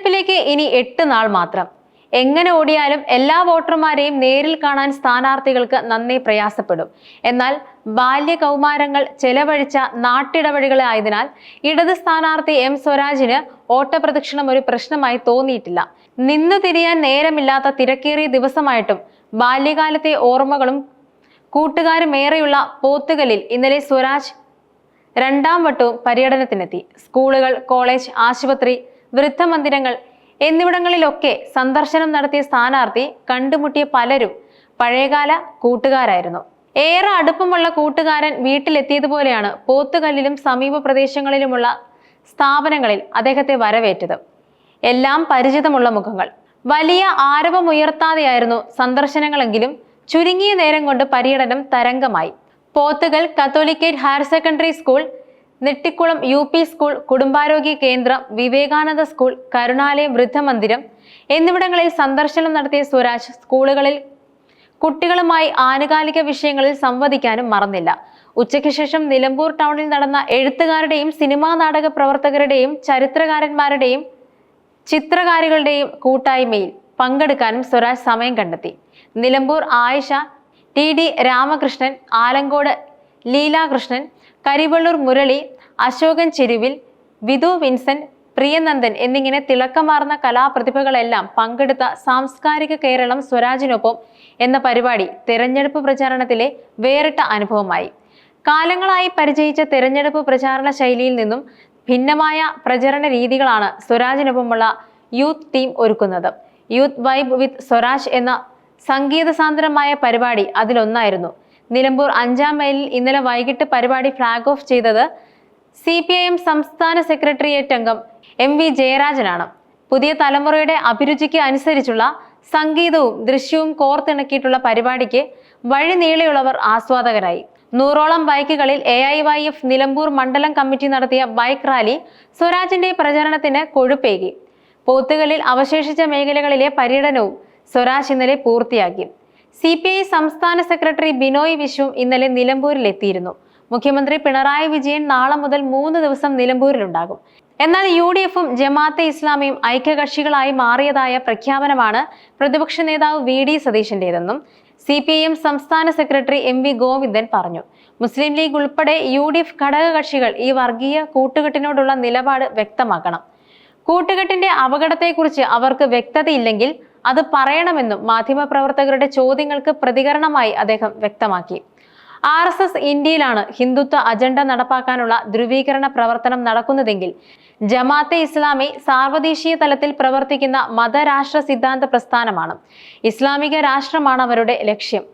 തെരഞ്ഞെടുപ്പിലേക്ക് ഇനി എട്ട് നാൾ മാത്രം. എങ്ങനെ ഓടിയാലും എല്ലാ വോട്ടർമാരെയും നേരിൽ കാണാൻ സ്ഥാനാർത്ഥികൾക്ക് നന്നേ പ്രയാസപ്പെടും. എന്നാൽ ബാല്യ കൗമാരങ്ങൾ ചെലവഴിച്ച നാട്ടിടവഴികളായതിനാൽ ഇടത് സ്ഥാനാർത്ഥി എം സ്വരാജിന് ഓട്ടപ്രദക്ഷിണം ഒരു പ്രശ്നമായി തോന്നിയിട്ടില്ല. നിന്നു തിരിയാൻ നേരമില്ലാത്ത തിരക്കേറിയ ദിവസമായിട്ടും ബാല്യകാലത്തെ ഓർമ്മകളും കൂട്ടുകാരുമേറെയുള്ള പോത്തുകലിൽ ഇന്നലെ സ്വരാജ് രണ്ടാം വട്ടവും പര്യടനത്തിനെത്തി. സ്കൂളുകൾ കോളേജ് ആശുപത്രി വൃദ്ധമന്ദിരങ്ങൾ എന്നിവിടങ്ങളിലൊക്കെ സന്ദർശനം നടത്തിയ സ്ഥാനാർത്ഥി കണ്ടുമുട്ടിയ പലരും പഴയകാല കൂട്ടുകാരായിരുന്നു. ഏറെ അടുപ്പമുള്ള കൂട്ടുകാരൻ വീട്ടിലെത്തിയതുപോലെയാണ് പോത്തുകല്ലിലും സമീപ പ്രദേശങ്ങളിലുമുള്ള സ്ഥാപനങ്ങളിൽ അദ്ദേഹത്തെ വരവേറ്റത്. എല്ലാം പരിചിതമുള്ള മുഖങ്ങൾ. വലിയ ആരവമുയർത്താതെയായിരുന്നു സന്ദർശനങ്ങളെങ്കിലും ചുരുങ്ങിയ നേരം കൊണ്ട് പര്യടനം തരംഗമായി. Pothukal Catholicate higher secondary school Nettikulam U P school കുടുംബാരോഗ്യ കേന്ദ്രം വിവേകാനന്ദ സ്കൂൾ കരുണാലയം വൃദ്ധമന്ദിരം എന്നിവിടങ്ങളിൽ സന്ദർശനം നടത്തിയ സ്വരാജ് സ്കൂളുകളിൽ കുട്ടികളുമായി ആനുകാലിക വിഷയങ്ങളിൽ സംവദിക്കാനും മറന്നില്ല. ഉച്ചയ്ക്ക് ശേഷം നിലമ്പൂർ ടൗണിൽ നടന്ന എഴുത്തുകാരുടെയും സിനിമാ നാടക പ്രവർത്തകരുടെയും ചരിത്രകാരന്മാരുടെയും ചിത്രകാരികളുടെയും കൂട്ടായ്മയിൽ പങ്കെടുക്കാനും സ്വരാജ് സമയം കണ്ടെത്തി. നിലമ്പൂർ ആയിഷ ടി ഡി രാമകൃഷ്ണൻ ആലങ്കോട് ലീലാകൃഷ്ണൻ കരിവള്ളൂർ മുരളി അശോകൻ ചെരുവിൽ വിധു വിൻസെന്റ് പ്രിയനന്ദൻ എന്നിങ്ങനെ തിളക്കമാർന്ന കലാപ്രതിഭകളെല്ലാം പങ്കെടുത്ത സാംസ്കാരിക കേരളം സ്വരാജിനൊപ്പം എന്ന പരിപാടി തെരഞ്ഞെടുപ്പ് പ്രചാരണത്തിലെ വേറിട്ട അനുഭവമായി. കാലങ്ങളായി പരിചയിച്ച തെരഞ്ഞെടുപ്പ് പ്രചാരണ ശൈലിയിൽ നിന്നും ഭിന്നമായ പ്രചരണ രീതികളാണ് സ്വരാജിനൊപ്പമുള്ള യൂത്ത് ടീം ഒരുക്കുന്നത്. യൂത്ത് വൈബ് വിത്ത് സ്വരാജ് എന്ന സംഗീത സാന്ദ്രമായ പരിപാടി അതിലൊന്നായിരുന്നു. നിലമ്പൂർ അഞ്ചാം മൈലിൽ ഇന്നലെ വൈകിട്ട് പരിപാടി ഫ്ലാഗ് ഓഫ് ചെയ്തത് സി പി ഐ എം സംസ്ഥാന സെക്രട്ടേറിയറ്റ് അംഗം എം വി ജയരാജനാണ്. പുതിയ തലമുറയുടെ അഭിരുചിക്ക് അനുസരിച്ചുള്ള സംഗീതവും ദൃശ്യവും കോർത്തിണക്കിയിട്ടുള്ള പരിപാടിക്ക് വഴി നീളെയുള്ളവർ ആസ്വാദകരായി. നൂറോളം ബൈക്കുകളിൽ A I Y F Nilambur മണ്ഡലം കമ്മിറ്റി നടത്തിയ ബൈക്ക് റാലി സ്വരാജിന്റെ പ്രചരണത്തിന് കൊഴുപ്പേകി. പോത്തുകളിൽ അവശേഷിച്ച മേഖലകളിലെ പര്യടനവും സ്വരാജ് ഇന്നലെ പൂർത്തിയാക്കി. സി സംസ്ഥാന സെക്രട്ടറി ബിനോയ് വിശ്വം ഇന്നലെ നിലമ്പൂരിൽ എത്തിയിരുന്നു മുഖ്യമന്ത്രി പിണറായി വിജയൻ നാളെ മുതൽ മൂന്ന് ദിവസം നിലമ്പൂരിലുണ്ടാകും. എന്നാൽ യു ഡി എഫും ജമാഅത്തെ ഇസ്ലാമിയും ഐക്യകക്ഷികളായി മാറിയതായ പ്രഖ്യാപനമാണ് പ്രതിപക്ഷ നേതാവ് വി ഡി സതീശന്റേതെന്നും സി പി ഐ എം സംസ്ഥാന സെക്രട്ടറി എം വി ഗോവിന്ദൻ പറഞ്ഞു. മുസ്ലിം ലീഗ് ഉൾപ്പെടെ യു ഡി എഫ് ഘടകകക്ഷികൾ ഈ വർഗീയ കൂട്ടുകെട്ടിനോടുള്ള നിലപാട് വ്യക്തമാക്കണം. കൂട്ടുകെട്ടിന്റെ അപകടത്തെക്കുറിച്ച് അവർക്ക് വ്യക്തതയില്ലെങ്കിൽ അത് പറയണമെന്നും മാധ്യമപ്രവർത്തകരുടെ ചോദ്യങ്ങൾക്ക് പ്രതികരണമായി അദ്ദേഹം വ്യക്തമാക്കി. ആർ എസ് എസ് ഇന്ത്യയിലാണ് ഹിന്ദുത്വ അജണ്ട നടപ്പാക്കാനുള്ള ധ്രുവീകരണ പ്രവർത്തനം നടക്കുന്നതെങ്കിൽ ജമാഅത്തെ ഇസ്ലാമി സാർവദേശീയ തലത്തിൽ പ്രവർത്തിക്കുന്ന മതരാഷ്ട്ര സിദ്ധാന്ത പ്രസ്ഥാനമാണ്. ഇസ്ലാമിക രാഷ്ട്രമാണ് അവരുടെ ലക്ഷ്യം.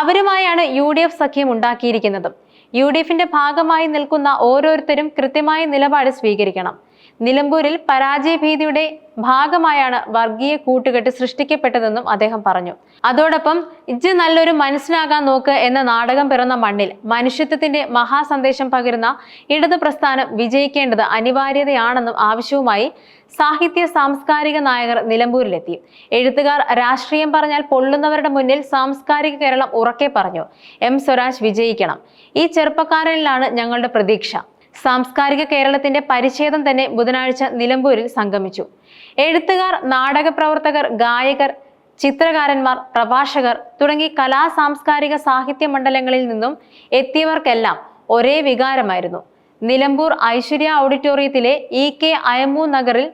അവരുമായാണ് യു ഡി എഫ് സഖ്യം ഉണ്ടാക്കിയിരിക്കുന്നതും. യു ഡി എഫിന്റെ ഭാഗമായി നിൽക്കുന്ന ഓരോരുത്തരും കൃത്യമായ നിലപാട് സ്വീകരിക്കണം. നിലമ്പൂരിൽ പരാജയഭീതിയുടെ ഭാഗമായാണ് വർഗീയ കൂട്ടുകെട്ട് സൃഷ്ടിക്കപ്പെട്ടതെന്നും അദ്ദേഹം പറഞ്ഞു. അതോടൊപ്പം ഇജ് നല്ലൊരു മനസ്സിനാകാൻ നോക്ക് എന്ന നാടകം പിറന്ന മണ്ണിൽ മനുഷ്യത്വത്തിന്റെ മഹാസന്ദേശം പകരുന്ന ഇടതു പ്രസ്ഥാനം വിജയിക്കേണ്ടത് അനിവാര്യതയാണെന്നും ആവശ്യവുമായി സാഹിത്യ സാംസ്കാരിക നായകർ നിലമ്പൂരിലെത്തി. എഴുത്തുകാർ രാഷ്ട്രീയം പറഞ്ഞാൽ പൊള്ളുന്നവരുടെ മുന്നിൽ സാംസ്കാരിക കേരളം ഉറക്കെ പറഞ്ഞു. എം സ്വരാജ് വിജയിക്കണം. ഈ ചെറുപ്പക്കാരനിലാണ് ഞങ്ങളുടെ പ്രതീക്ഷ. സാംസ്കാരിക കേരളത്തിന്റെ പരിച്ഛേദം തന്നെ ബുധനാഴ്ച നിലമ്പൂരിൽ സംഗമിച്ചു. എഴുത്തുകാർ നാടക പ്രവർത്തകർ ഗായകർ ചിത്രകാരന്മാർ പ്രഭാഷകർ തുടങ്ങി കലാ സാംസ്കാരിക സാഹിത്യ മണ്ഡലങ്ങളിൽ നിന്നും എത്തിയവർക്കെല്ലാം ഒരേ വികാരമായിരുന്നു. നിലമ്പൂർ ഐശ്വര്യ ഓഡിറ്റോറിയത്തിലെ ഇ കെ അയമു നഗറിൽ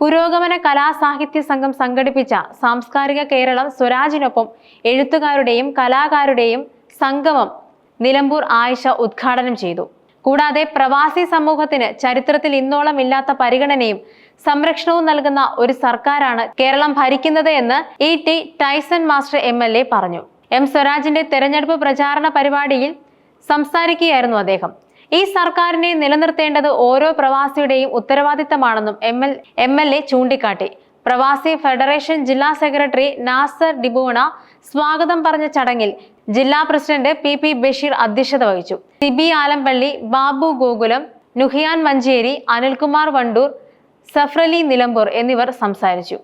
പുരോഗമന കലാസാഹിത്യ സംഘം സംഘടിപ്പിച്ച സാംസ്കാരിക കേരളം സ്വരാജിനൊപ്പം എഴുത്തുകാരുടെയും കലാകാരുടെയും സംഗമം നിലമ്പൂർ ആയിഷ ഉദ്ഘാടനം ചെയ്തു. കൂടാതെ പ്രവാസി സമൂഹത്തിന് ചരിത്രത്തിൽ ഇന്നോളം ഇല്ലാത്ത പരിഗണനയും സംരക്ഷണവും നൽകുന്ന ഒരു സർക്കാരാണ് കേരളം ഭരിക്കുന്നത് എന്ന് E T Tyson master M L A പറഞ്ഞു. എം സ്വരാജിന്റെ തെരഞ്ഞെടുപ്പ് പ്രചാരണ പരിപാടിയിൽ സംസാരിക്കുകയായിരുന്നു അദ്ദേഹം. ഈ സർക്കാരിനെ നിലനിർത്തേണ്ടത് ഓരോ പ്രവാസിയുടെയും ഉത്തരവാദിത്തമാണെന്നും M L M L A ചൂണ്ടിക്കാട്ടി. പ്രവാസി ഫെഡറേഷൻ ജില്ലാ സെക്രട്ടറി നാസർ ഡിബൂണ സ്വാഗതം പറഞ്ഞ ചടങ്ങിൽ ജില്ലാ പ്രസിഡന്റ് പി പി ബഷീർ അധ്യക്ഷത വഹിച്ചു. സിബി ആലമ്പള്ളി ബാബു ഗോകുലം നുഹിയാൻ മഞ്ചേരി അനിൽകുമാർ വണ്ടൂർ സഫ്രലി നിലമ്പൂർ എന്നിവർ സംസാരിച്ചു.